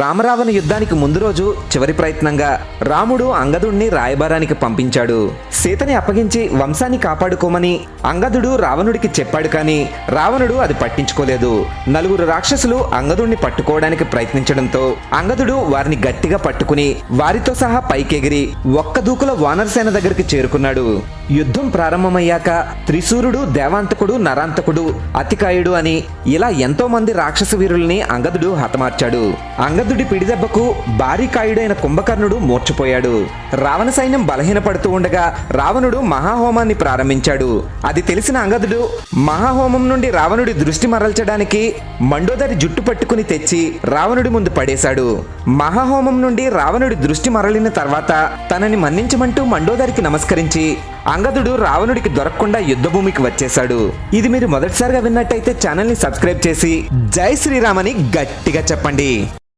రామరావణ యుద్ధానికి ముందు రోజు చివరి ప్రయత్నంగా రాముడు అంగదుడిని రాయబారానికి పంపించాడు. సీతని అప్పగించి వంశాన్ని కాపాడుకోమని అంగదుడు రావణుడికి చెప్పాడు కానీ రావణుడు అది పట్టించుకోలేదు. నలుగురు రాక్షసులు అంగదుడిని పట్టుకోవడానికి ప్రయత్నించడంతో అంగదుడు వారిని గట్టిగా పట్టుకుని వారితో సహా పైకెగిరి ఒక్క దూకుల వానరసేన దగ్గరికి చేరుకున్నాడు. యుద్ధం ప్రారంభమయ్యాక త్రిశూరుడు దేవాంతకుడు నరాంతకుడు అతికాయుడు అని ఇలా ఎంతో మంది రాక్షస వీరుల్ని అంగదుడు హతమార్చాడు. అంగదుడి పిడిదెబ్బకు భారీకాయుడైన కుంభకర్ణుడు మూర్చిపోయాడు రావణ సైన్యం బలహీనపడుతూ ఉండగా రావణుడు మహాహోమాన్ని ప్రారంభించాడు. అది తెలిసిన అంగదుడు మహాహోమం నుండి రావణుడి దృష్టి మరల్చడానికి మండోదరి జుట్టు పట్టుకుని తెచ్చి రావణుడి ముందు పడేశాడు. మహాహోమం నుండి రావణుడి దృష్టి మరలిన తర్వాత తనని మన్నించమంటూ మండోదరికి నమస్కరించి అంగదుడు రావణుడికి దొరకకుండా యుద్ధభూమికి వచ్చేశాడు. ఇది మీరు మొదటిసారిగా విన్నట్టయితే ఛానల్ని సబ్స్క్రైబ్ చేసి జై శ్రీరామ్ అని గట్టిగా చెప్పండి.